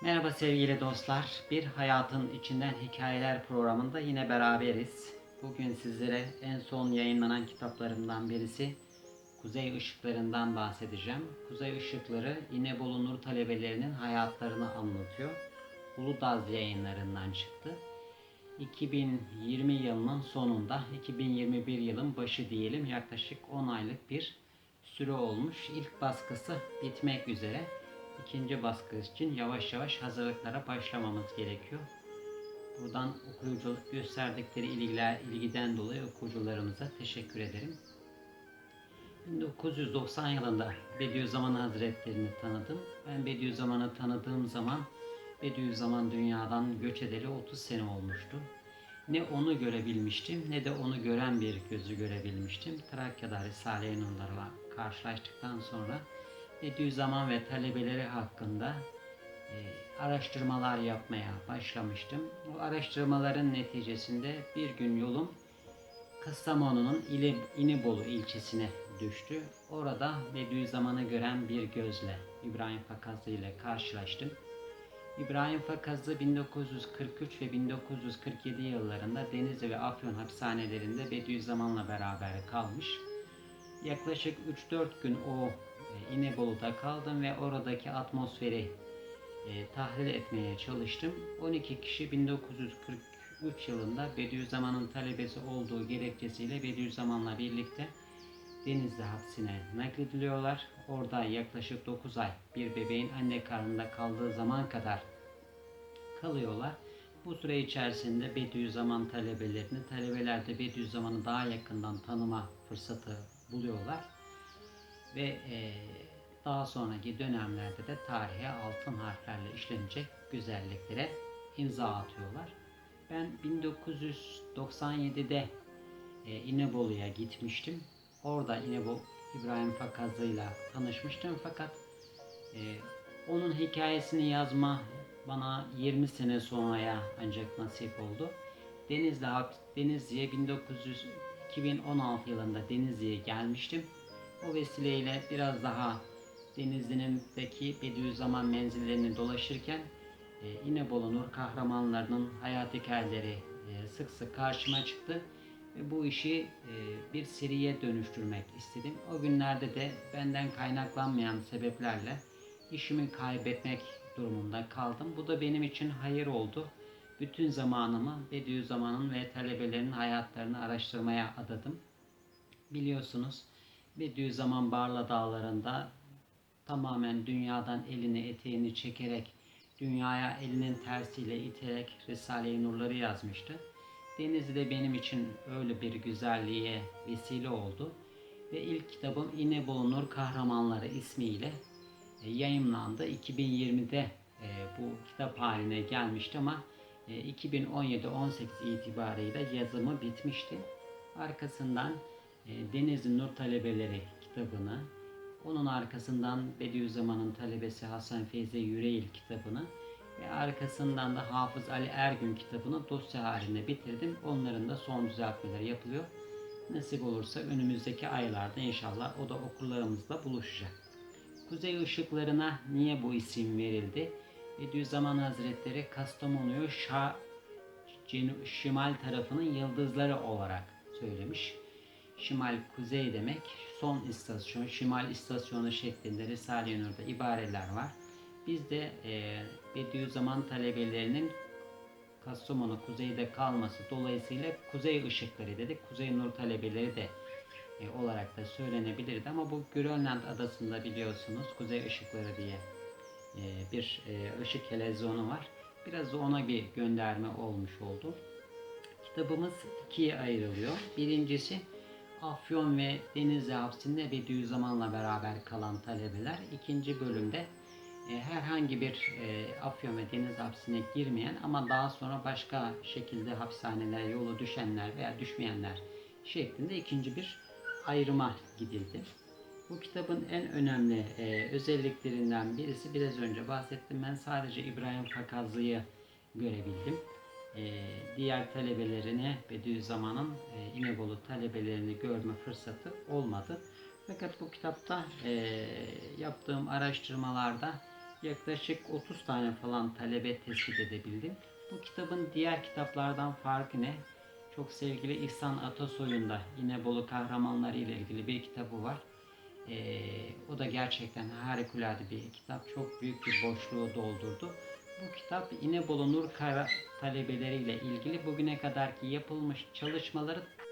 Merhaba sevgili dostlar. Bir Hayatın İçinden Hikayeler programında yine beraberiz. Bugün sizlere en son yayınlanan kitaplarımdan birisi Kuzey Işıklarından bahsedeceğim. Kuzey Işıkları İnebolu Nur talebelerinin hayatlarını anlatıyor. Uludağ yayınlarından çıktı. 2020 yılının sonunda 2021 yılın başı diyelim yaklaşık 10 aylık bir süre olmuş. İlk baskısı bitmek üzere. İkinci baskı için yavaş yavaş hazırlıklara başlamamız gerekiyor. Buradan okuyuculuk gösterdikleri ilgiler, ilgiden dolayı okuyucularımıza teşekkür ederim. 1990 yılında Bediüzzaman Hazretlerini tanıdım. Ben Bediüzzaman'ı tanıdığım zaman Bediüzzaman dünyadan göç edeli 30 sene olmuştu. Ne onu görebilmiştim ne de onu gören bir gözü görebilmiştim. Trakya'da Risale-i Nurlar'la karşılaştıktan sonra Bediüzzaman ve talebeleri hakkında e, araştırmalar yapmaya başlamıştım. Bu araştırmaların neticesinde bir gün yolum Kastamonu'nun İnebolu ilçesine düştü. Orada Bediüzzaman'ı gören bir gözle İbrahim Fakazlı ile karşılaştım. İbrahim Fakazlı 1943 ve 1947 yıllarında Denizli ve Afyon hapishanelerinde Bediüzzaman'la beraber kalmış. Yaklaşık 3-4 gün o İnebolu'da kaldım ve oradaki atmosferi e, tahlil etmeye çalıştım. 12 kişi 1943 yılında Bediüzzaman'ın talebesi olduğu gerekçesiyle Bediüzzaman'la birlikte Denizli hapsine naklediliyorlar. Orada yaklaşık 9 ay bir bebeğin anne karnında kaldığı zaman kadar kalıyorlar. Bu süre içerisinde Bediüzzaman talebelerini, talebeler de Bediüzzaman'ı daha yakından tanıma fırsatı buluyorlar. Ve e, daha sonraki dönemlerde de tarihe altın harflerle işlenecek güzelliklere imza atıyorlar. Ben 1997'de e, İnebolu'ya gitmiştim. Orada İnebolu İbrahim Fakazlı'yla tanışmıştım fakat e, onun hikayesini yazma bana 20 sene sonraya ancak nasip oldu. Denizli Denizli'ye 1900 2016 yılında Denizli'ye gelmiştim. O vesileyle biraz daha Denizli'ndeki Bediüzzaman menzillerini dolaşırken e, İnebolu kahramanlarının hayat hikayeleri e, sık sık karşıma çıktı. Ve bu işi e, bir seriye dönüştürmek istedim. O günlerde de benden kaynaklanmayan sebeplerle işimi kaybetmek durumunda kaldım. Bu da benim için hayır oldu. Bütün zamanımı Bediüzzaman'ın ve talebelerinin hayatlarını araştırmaya adadım. Biliyorsunuz Bediüzzaman Barla Dağları'nda tamamen dünyadan elini eteğini çekerek, dünyaya elinin tersiyle iterek Risale-i Nurları yazmıştı. Denizli benim için öyle bir güzelliğe vesile oldu. Ve ilk kitabım İnebolu Nur Kahramanları ismiyle e, yayımlandı. 2020'de e, bu kitap haline gelmişti ama 2017-18 itibariyle yazımı bitmişti. Arkasından e, Denizli Nur Talebeleri kitabını, onun arkasından Bediüzzaman'ın talebesi Hasan Feyzi Yüreğil kitabını ve arkasından da Hafız Ali Ergün kitabını dosya halinde bitirdim. Onların da son düzeltmeleri yapılıyor. Nasip olursa önümüzdeki aylarda inşallah o da okurlarımızla buluşacak. Kuzey ışıklarına niye bu isim verildi? Bediüzzaman Hazretleri Kastamonu'yu Şa, Şimal tarafının yıldızları olarak söylemiş. Şimal kuzey demek. Son istasyon, Şimal istasyonu şeklinde Risale-i Nur'da ibareler var. Biz de e, Bediüzzaman talebelerinin Kastamonu kuzeyde kalması dolayısıyla kuzey ışıkları dedik. Kuzey Nur talebeleri de e, olarak da söylenebilirdi ama bu Grönland adasında biliyorsunuz kuzey ışıkları diye e, bir e, ışık televizyonu var. Biraz da ona bir gönderme olmuş oldu. Kitabımız ikiye ayrılıyor. Birincisi Afyon ve Denizli hapsinde Bediüzzaman'la beraber kalan talebeler. İkinci bölümde e, herhangi bir Afyon ve Deniz hapsine girmeyen ama daha sonra başka şekilde hapishanelere yolu düşenler veya düşmeyenler şeklinde ikinci bir ayrıma gidildi. Bu kitabın en önemli e, özelliklerinden birisi biraz önce bahsettim. Ben sadece İbrahim Fakazlı'yı görebildim. E, diğer talebelerine Bediüzzaman'ın e, İnebolu talebelerini görme fırsatı olmadı. Fakat bu kitapta e, yaptığım araştırmalarda yaklaşık 30 tane falan talebe tespit edebildim. Bu kitabın diğer kitaplardan farkı ne? Çok sevgili İhsan Atasoy'un da İnebolu kahramanları ile ilgili bir kitabı var. Ee, o da gerçekten harikulade bir kitap. Çok büyük bir boşluğu doldurdu. Bu kitap İnebolu Nur Kara talebeleriyle ilgili bugüne kadarki yapılmış çalışmaları